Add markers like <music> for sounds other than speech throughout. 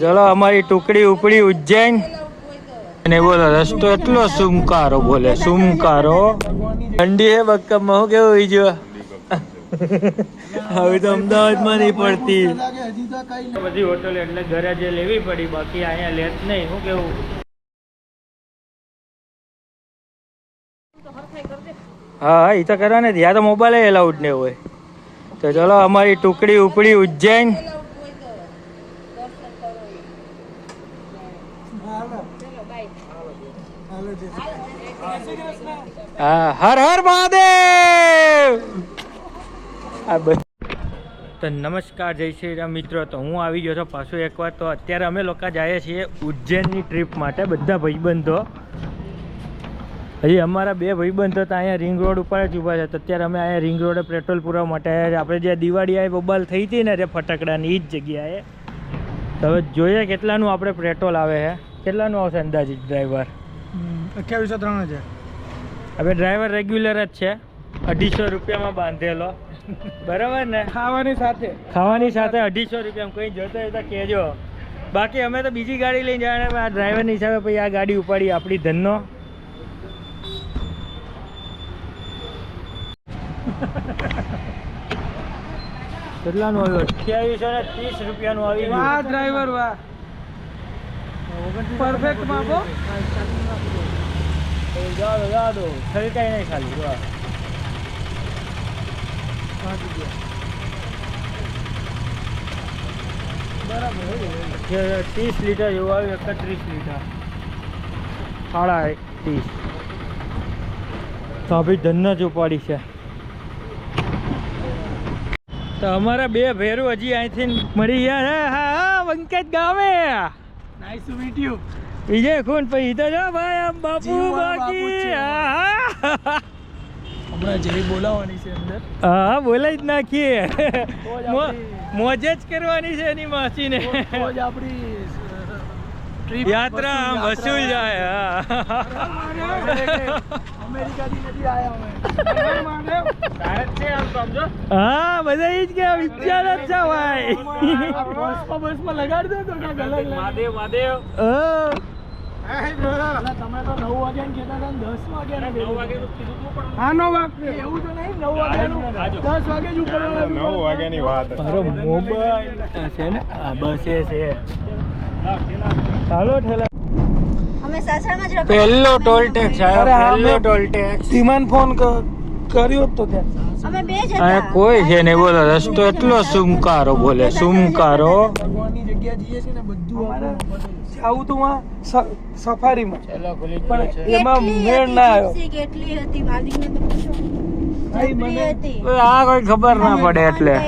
ચલો અમારી ટુકડી ઉપડી ઉજ્જૈન. અને બોલો રસ્તો એટલો સુમકારો બોલે સુમકારો. ઠંડી હે બક્કમ હું કેવું હોય જો. હવે તો અમદાવાદમાં નહીં પડતી. બધી હોટલ એટલે ઘરે જે લેવી પડી બાકી અહીંયા લેત નહીં હું કેવું? હા હા એ તો કરવા ને ત્યાં તો મોબાઈલ એલાઉડ ને હોય. તો ચલો અમારી ટુકડી ઉપડી ઉજ્જૈન. હર હર મહાદેવ! આ તો નમસ્કાર જય શ્રી રામ. મિત્રો તો હું આવી ગયો છું પાછું એકવાર. તો અત્યારે અમે લોકો જઈએ છીએ ઉજ્જૈનની ટ્રીપ માટે બધા ભાઈબંધો. હજી અમારા બે ભાઈબંધો તો અહીંયા રિંગ રોડ ઉપર જ ઊભા છે. તો અત્યારે અમે અહીંયા રિંગ રોડે પેટ્રોલ પૂરવા માટે આવ્યા આપણે જે દિવાળી આવી બબાલ થઈ હતી ને જે ફટાકડાની એ જ જગ્યાએ. તો હવે જોઈએ કેટલાનું આપણે પેટ્રોલ આવે છે. કેટલાનું આવશે અંદાજિત ડ્રાઈવર અઠ્યાવીસો ત્રણ હજાર. હવે ડ્રાઈવર રેગ્યુલર જ છે. અઢીસો રૂપિયામાં બાંધેલો. બરાબર ને? ખાવાની સાથે. ખાવાની સાથે અઢીસો રૂપિયામાં કંઈ જતો હોય તો કહેજો. બાકી અમે તો બીજી ગાડી લઈને જવાના આ ડ્રાઈવરની હિસાબે પછી આ ગાડી ઉપાડી આપણી ધનનો. કેટલાનું આવ્યું? અઠ્યાવીસો ને ત્રીસ રૂપિયાનું આવી વાહ ડ્રાઈવર વાહ. પરફેક્ટ માપો. જવા દો જવા દો છલકાય નહીં ખાલી જવા બરાબર ત્રીસ લીટર જેવું આવ્યું એકત્રીસ લીટર. સાડા ત્રીસ તો ભાઈ ધન જ ઉપાડી છે. તો અમારા બે ભેરું હજી અહીંથી મળી ગયા હા હા વંકેત ગામે. Nice to meet you Vijay ખૂન પછી તો જો ભાઈ આમ બાપુ બાકી. હમણાં જઈ બોલાવવાની છે અંદર. હા બોલાઈ જ નાખીએ. મોજે જ કરવાની છે એની માસીને. આપણી યાત્રા આમ વસૂલ જાય હા. અમેરિકાથી નથી આયા અમે હા બધા ઈ જ કે વિચાર જ છે ભાઈ. બસમાં લગાડી દો મોબાઈલ છે ને આ છે. ચાલો ઠેલા. પહેલો ટોલ ટેક્સ પહેલો ટોલ ટેક્સ. ધીમાન ફોન કર્યો તો ત્યાં. અમે બે જ અહીંયા હતા કોઈ છે નહીં બોલો રસ્તો એટલો સુમકારો બોલે સુમકારો. ને તો સફારીમાં. પણ એમાં મેળ ના આવ્યો. કેટલી હતી ભાભીને તો પૂછો. ભાઈ, જબરી મને- હતી? આ કોઈ ખબર ના પડે એટલે.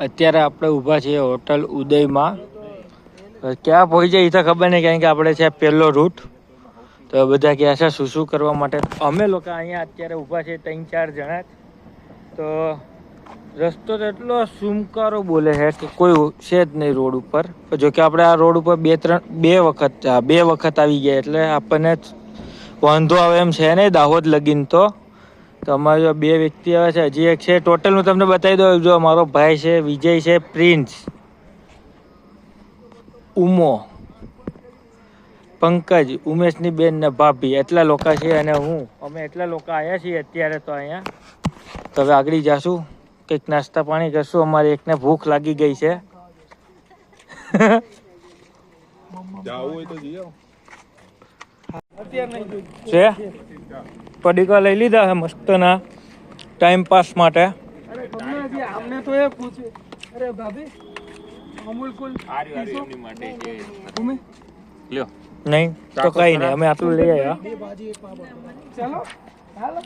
અત્યારે આપણે ઊભા છીએ હોટલ ઉદયમાં. ક્યાં પહોંચી જાય એ તો ખબર નહીં, કારણ કે આપણે છે પહેલો રૂટ તો બધા કહે છે, શું શું કરવા માટે? અમે લોકો અહીંયા અત્યારે ઊભા છે ત્રણ ચાર જણા તો રસ્તો તો એટલો સુમકારો બોલે છે કે કોઈ છે જ નહીં રોડ ઉપર. જો કે આપણે આ રોડ ઉપર બે ત્રણ, બે વખત બે વખત આવી ગયા એટલે આપણને વાંધો આવે એમ છે નહીં દાહોદ લગીન તો. તો અમારે જો બે વ્યક્તિ આવે છે, હજી એક છે. ટોટલ હું તમને બતાવી દઉં, જો મારો ભાઈ છે, વિજય છે, પ્રિન્સ. ઉમો. પંકજ ઉમેશની બેન ને ભાભી. એટલા લોકો છે અને હું. અમે એટલા લોકો આવ્યા છીએ અત્યારે તો અહીંયા. તો હવે આગળ જાશું. કંઈક નાસ્તા પાણી કરશું. અમારે એકને ભૂખ લાગી ગઈ છે. છે? પડીકા લઈ લીધા છે મસ્તના. ટાઈમ પાસ માટે. અરે તમને હજી તો એ પૂછ્યું. અરે ભાભી અમૂલ કુલ લ્યો. નહીં તો કઈ નહીં અમે આટલું લઈ આવ્યા. બે ભાજી એક પાપડ. ચાલો હાલો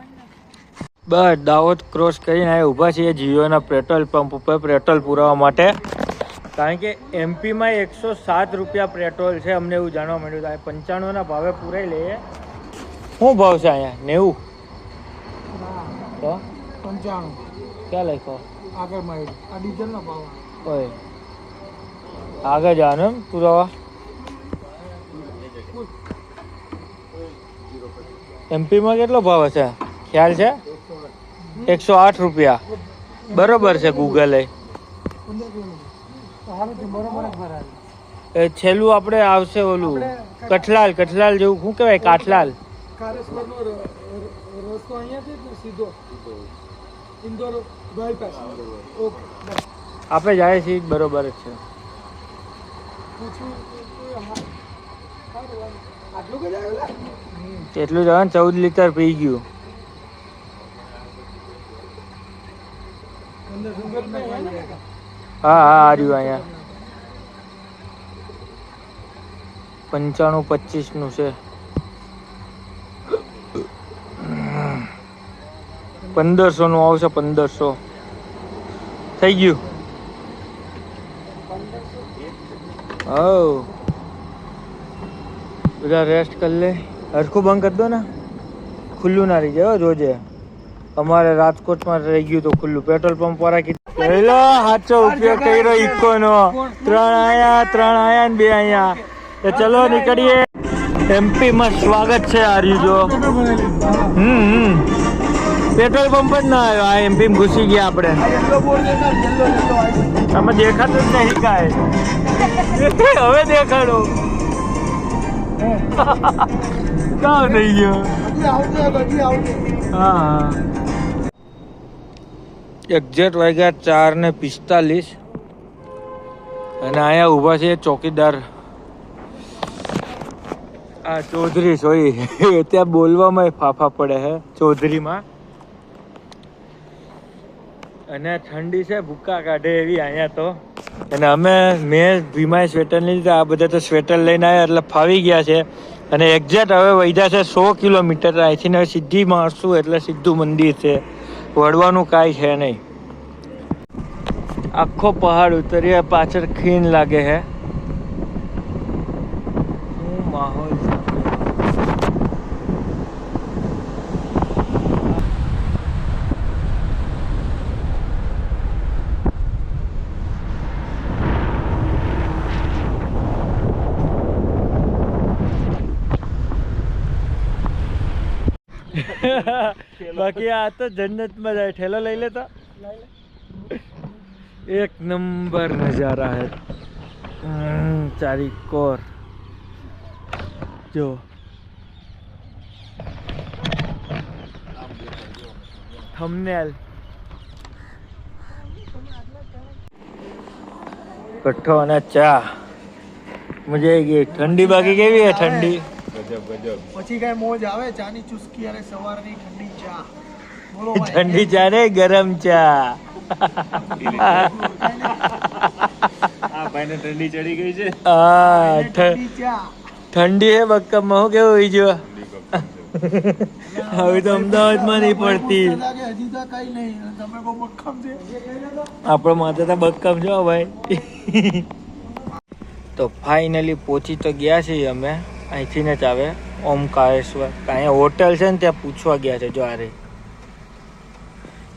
બસ દાહોદ ક્રોસ કરીને અહીંયા ઊભા છીએ જીઓના પેટ્રોલ પંપ ઉપર પેટ્રોલ પુરાવા માટે. કારણ કે એમપીમાં એકસો સાત રૂપિયા પેટ્રોલ છે અમને એવું જાણવા મળ્યું હતું. પંચાણુંના ભાવે પુરાઈ લઈએ. શું ભાવ છે અહીંયા? નેવું? તો? પંચાણું. ક્યાં લખો આગળ મારી. આ ડીઝલનો ભાવ. ઓય. જવાનું એમ પુરાવા એમપીમાં કેટલો ભાવ હશે ખ્યાલ છે એકસો આઠ રૂપિયા બરોબર છે ગૂગલે છેલ્લું આપણે આવશે ઓલું કઠલાલ કઠલાલ જેવું શું કહેવાય કાઠલાલ. આપણે જાય છે બરોબર જ છે પૂછું તો હા. સારું, વાંધો. આટલું જ આવ્યું લે? એટલું જ આવે ચૌદ લીટર પી ગયું? હા હા આર્યું અહીંયા. પંચાણું પચીસનું છે. પંદરસો નું આવશે, પંદરસો. થઈ ગયું. હવ બધા રેસ્ટ કરી લે. હરખું બંધ કરી દો ને. ખુલ્લું ના રહી જાય જોજે અમારે રાજકોટમાં રહી ગયું તો ખુલ્લું. પેટ્રોલ પંપ વાળા કીધું પહેલો સાચો ઉપયોગ કર્યો ઇકો નો ત્રણ આયા ત્રણ આયા ને બે આયા. તો ચલો નીકળીએ. એમપી માં સ્વાગત છે આર્યુ જો. હમ હમ. પેટ્રોલ પંપ જ ના આવ્યો. આ એમપી ઘૂસી ગયા આપણે. તમે દેખાતું જ નહીં કાંઈ. <laughs> હવે દેખાડો. <laughs> કાં થઈ ગયો. હા હા. એક્ઝેક્ટ વાગ્યા ચાર ને પિસ્તાલીસ. અને અહીંયા ઊભા છે ચોકીદાર. આ ચૌધરી સોરી <laughs> ત્યાં બોલવામાં ફાફા પડે છે, ચૌધરીમાં. અને ઠંડી છે ભૂક્કા કાઢે એવી અહીંયા તો. અને અમે મેં ભીમાએ સ્વેટર લઈ લીધા, આ બધા તો સ્વેટર લઈને આવ્યા, એટલે ફાવી ગયા છે. અને એક્ઝેક્ટ હવે વૈધા છે સો કિલોમીટર, અહીંથી હવે સીધી મારશું એટલે સીધું મંદિર છે. વળવાનું કાંઈ છે નહીં. આખો પહાડ ઉતરીએ, પાછળ ખીણ લાગે છે શું માહોલ છે બાકી આ તો જન્નતમાં જાય ઠેલો લઈ લેતા એક નંબર નજારા હે હમ, ચારી કોર જો થંબનેલ કઠ્ઠો અને ચા મજા આવી ગઈ ઠંડી બાકી કેવી હે ઠંડી ગજબ ગજબ. પછી કઈ મોજ આવે? ચાની ચુસ્કી અને સવારની ઠંડી ચા. બોલો ઠંડી ચા ને ગરમ ચા. આ ભાઈને ઠંડી ચડી ગઈ છે. ઠંડી ચા. ઠંડી હે બક્કમમાં હું કેવું હોય જો. હવે તો અમદાવાદમાં નહીં પડતી. લાગે હજી તો કઈ નહીં. અને તમે બહુ મક્ખમ છે. આપણો માથે તો બક્કમ જો ભાઈ. તો ફાઇનલી પહોંચી તો ગયા છીએ અમે. અહીંથી ને જ આવે. ઓમકારેશ્વર. અહીંયા હોટલ છે ને ત્યાં પૂછવા ગયા છે જો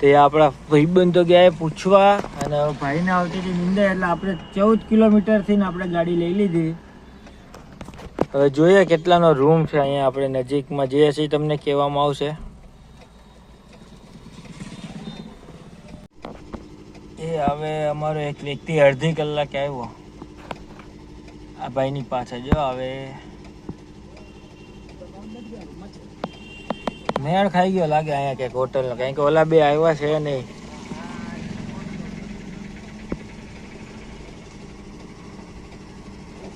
તે આપણા ભાઈબંધો ગયા પૂછવા અને ભાઈને આવતી હતી નિંદર એટલે આપણે ચૌદ કિલોમીટરથી ને આપણે ગાડી લઈ લીધી. હવે જોઈએ કેટલાનો રૂમ છે અહીંયા આપણે નજીકમાં જે હશે તમને કહેવામાં આવશે. એ હવે અમારો એક વ્યક્તિ અડધી કલાકે આવ્યો. આ ભાઈની પાછળ જો હવે. મેળ ખાઈ ગયો લાગે અહીંયા ક્યાંક હોટલનો. કારણ કે ઓલા બે આવ્યા છે નહીં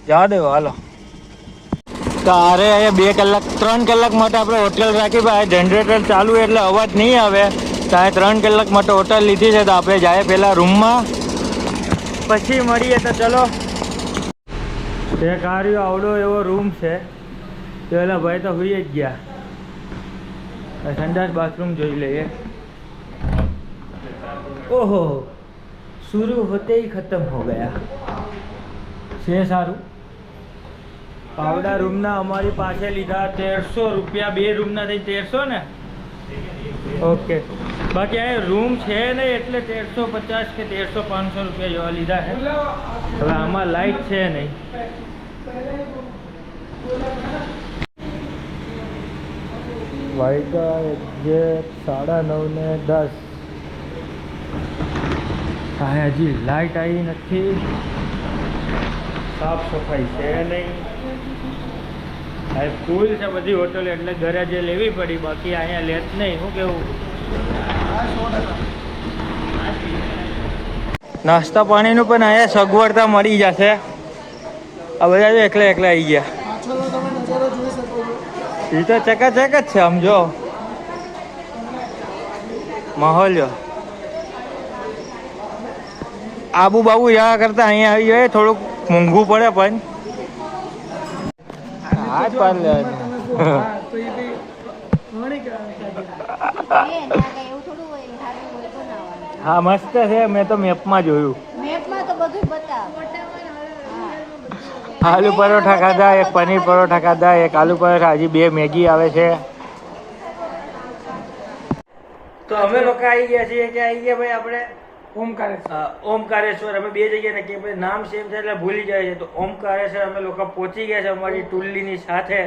જવા દેવો, હાલો. તો અરે, અહીંયા બે કલાક, ત્રણ કલાક માટે આપણે હોટલ રાખી, ભાઈ. જનરેટર ચાલુ એટલે અવાજ નહીં આવે. તો અહીંયા ત્રણ કલાક માટે હોટલ લીધી છે, તો આપણે જાય પેલા રૂમમાં. પછી મળીએ તો ચલો. એક કાર્યો આવડો એવો રૂમ છે. તો એલા ભાઈ તો હોઈ જ ગયા. સંડાસ બાથરૂમ જોઈ લઈએ. ઓહો શુરુ હોતે હી ખતમ હો ગયા. છે સારું. પાવડા રૂમના અમારી પાસે લીધા તેરસો રૂપિયા બે રૂમના થઈ તેરસો ને? ઓકે. બાકી આ રૂમ છે ને એટલે તેરસો પચાસ કે તેરસો પાંચસો રૂપિયા જોવા લીધા છે. હવે આમાં લાઈટ છે નહીં. વાયગા જે સાડા નવ ને દસ. હા, હજી લાઈટ આવી નથી. સાફ સફાઈ છે નહીં. આ ફૂલ છે બધી હોટલ, એટલે ઘરે જે લેવી પડી. બાકી અહીંયા લેત નહીં. શું કેવું? નાસ્તા પાણીનું પણ અહીંયા સગવડતા મળી જશે. આ બધા એકલા એકલા આવી ગયા પાછળનો તમે નજારો જોઈ શકો છો એ તો ચકાચક જ છે આમ જો માહોલ. જો આબુ બાબુ જવા કરતા અહીંયા આવી જાય, થોડુંક મોંઘું પડે પણ. હા પણ હા, મસ્ત છે, મેં તો મેપમાં જોયું. મેપમાં તો બધું બતાવે. આલુ પરોઠા ખાધા એક પનીર પરોઠા ખાધા એક આલુ પરોઠા. હજી બે મેગી આવે છે. તો અમે લોકો આવી ગયા છીએ કે આવી ગયા ભાઈ આપણે ઓમકારેશ્વર. ઓમકારેશ્વર. અમે બે જગ્યાએ નક્કી ભાઈ નામ સેમ છે એટલે ભૂલી જાય છે. તો ઓમકારેશ્વર અમે લોકો પહોંચી ગયા છે અમારી ટુલ્લીની સાથે.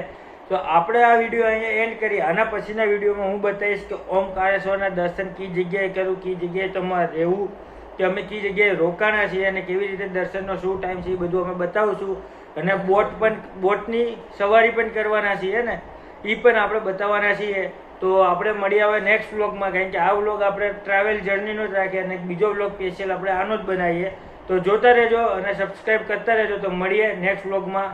તો આપણે આ વીડિયો અહીંયા એન્ડ કરી આના પછીના વિડીયોમાં હું બતાવીશ કે ઓમકારેશ્વરના દર્શન કઈ જગ્યાએ કરું કઈ જગ્યાએ તમારે રહેવું. કે અમે કઈ જગ્યાએ રોકાણા છીએ અને કેવી રીતે દર્શનનો શું ટાઈમ છે એ બધું અમે બતાવશું. અને બોટ પણ, બોટની સવારી પણ કરવાના છીએ ને એ પણ આપણે બતાવવાના છીએ. તો આપણે મળી આવે નેક્સ્ટ વ્લોગમાં કારણ કે આ વ્લોગ આપણે ટ્રાવેલ જર્નીનો જ રાખીએ અને બીજો વ્લોગ સ્પેશિયલ આપણે આનો જ બનાવીએ. તો જોતા રહેજો અને સબસ્ક્રાઈબ કરતા રહેજો. તો મળીએ નેક્સ્ટ વ્લોગમાં